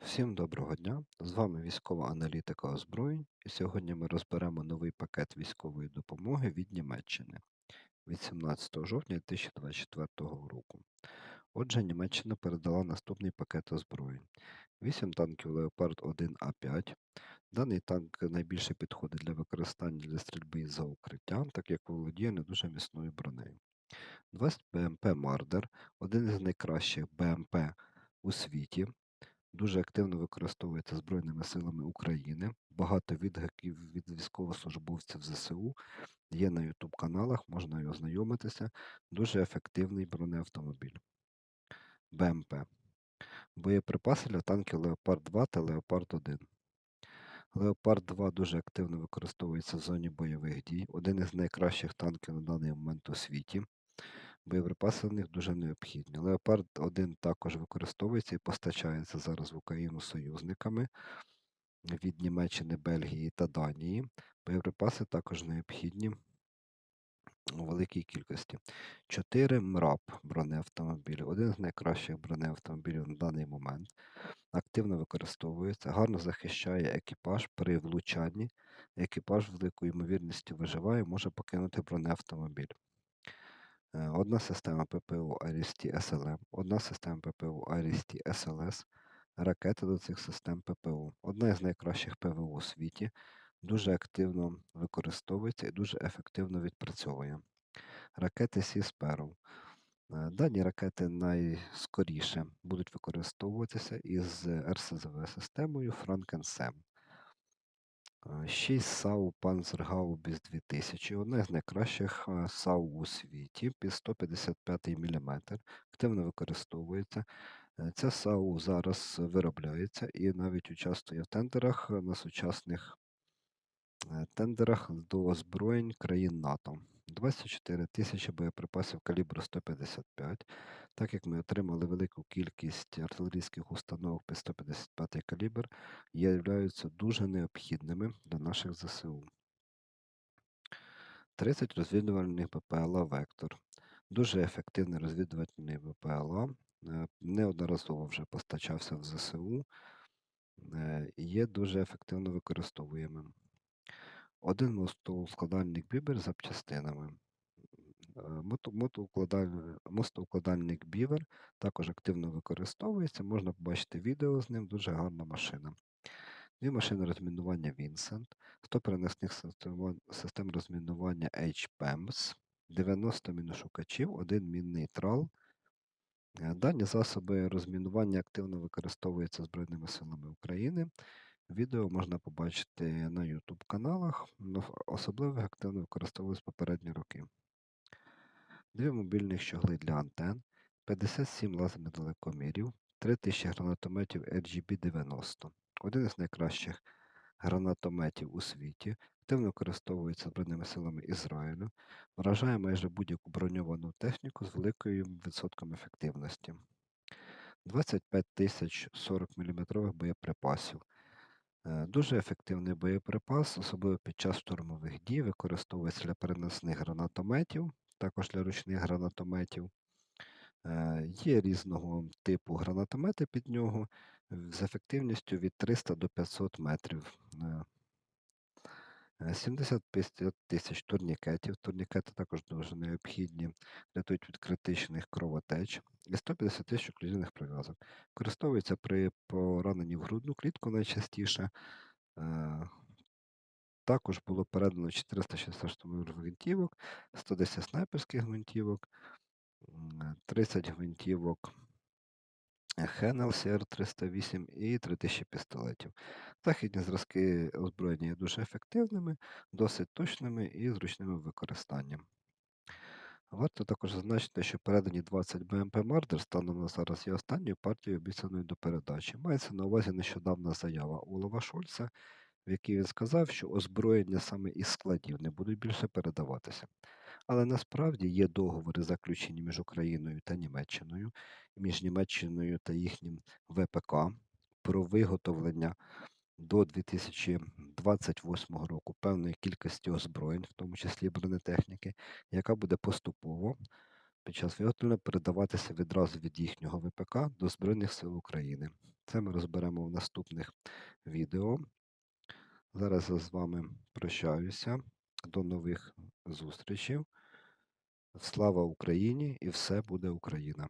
Всім доброго дня! З вами військова аналітика озброєнь, і сьогодні ми розберемо новий пакет військової допомоги від Німеччини від 17 жовтня 2024 року. Отже, Німеччина передала наступний пакет озброєнь: 8 танків Leopard 1 А5. Даний танк найбільше підходить для використання для стрільби за укриття, так як володіє не дуже міцною бронею. 20 БМП Мардер, один із найкращих БМП у світі. Дуже активно використовується Збройними силами України. Багато відгуків від військовослужбовців ЗСУ є на YouTube каналах, можна й ознайомитися. Дуже ефективний бронеавтомобіль. БМП. Боєприпаси для танків Леопард 2 та Леопард 1. Леопард 2 дуже активно використовується в зоні бойових дій. Один із найкращих танків на даний момент у світі. Боєприпаси в них дуже необхідні. Леопард 1 також використовується і постачається зараз в Україну союзниками від Німеччини, Бельгії та Данії. Боєприпаси також необхідні у великій кількості. 4 МРАП бронеавтомобілі. Один з найкращих бронеавтомобілів на даний момент. Активно використовується, гарно захищає екіпаж при влучанні. Екіпаж великою ймовірністю виживає, може покинути бронеавтомобіль. Е, одна система ППО Арісті СЛМ, одна система ППО Арісті СЛС, ракети до цих систем ППО. Одна із найкращих ПВО у світі, дуже активно використовується і дуже ефективно відпрацьовує. Ракети Сі-Сперл. Е, дані ракети найскоріше будуть використовуватися із РСЗВ-системою Франкенсем. 6 САУ Панцергаубіс 2000, одне з найкращих е, САУ у світі, під 155 мм, активно використовується. Е, ця САУ зараз виробляється і навіть участвує в тендерах на сучасних е, тендерах до озброєнь країн НАТО. 24 тисячі боєприпасів калібру 155. Так як ми отримали велику кількість артилерійських установок під 155 калібр, являються дуже необхідними для наших ЗСУ. 30 розвідувальних БПЛА Вектор. Дуже ефективний розвідувальний БПЛА. Е, неодноразово вже постачався в ЗСУ е, є дуже ефективно використовуємим. Один мостоускладальник бібер запчастинами. Е, мостоукладальник бівер також активно використовується, можна побачити відео з ним, дуже гарна машина. Дві машини розмінування Vincent, 100 переносних систем розмінування HPEMS, 90 міношукачів, один мінний трал. Е, дані засоби розмінування активно використовуються Збройними силами України. Відео можна побачити на YouTube каналах, особливо активно використовуються попередні роки. Дві мобільних щогли для антен, 57 лазерних далекомірів, 3000 гранатометів RGB-90. Один із найкращих гранатометів у світі, активно використовується Збройними силами Ізраїлю, вражає майже будь-яку броньовану техніку з великим відсотком ефективності. 25 тисяч 40 мм боєприпасів. Е, дуже ефективний боєприпас, особливо під час штурмових дій, використовується для переносних гранатометів, також для ручних гранатометів. Е, є різного типу гранатомети під нього з ефективністю від 300 до 500 метрів. Е, Э, 70-50 тисяч турнікетів. Турнікети також дуже необхідні, рятують від критичних кровотеч і 150 тисяч оклюзивних прив'язок. Користовується при пораненні в грудну клітку найчастіше. Э, також було передано 460 штурмових гвинтівок, 110 снайперських гвинтівок, 30 гвинтівок Хенел CR308 і 3000 пістолетів. Західні зразки озброєння є дуже ефективними, досить точними і зручними в використанні. Варто також зазначити, що передані 20 БМП Мардер станом на зараз є останньою партією обіцяною до передачі. Мається на увазі нещодавна заява Олова Шольца, в якій він сказав, що озброєння саме із складів не будуть більше передаватися. Але насправді є договори, заключені між Україною та Німеччиною, між Німеччиною та їхнім ВПК про виготовлення до 2028 року певної кількості озброєнь, в тому числі бронетехніки, яка буде поступово під час виготовлення передаватися відразу від їхнього ВПК до Збройних сил України. Це ми розберемо в наступних відео. Зараз я з вами прощаюся. До нових зустрічей. Слава Україні! І все буде Україна!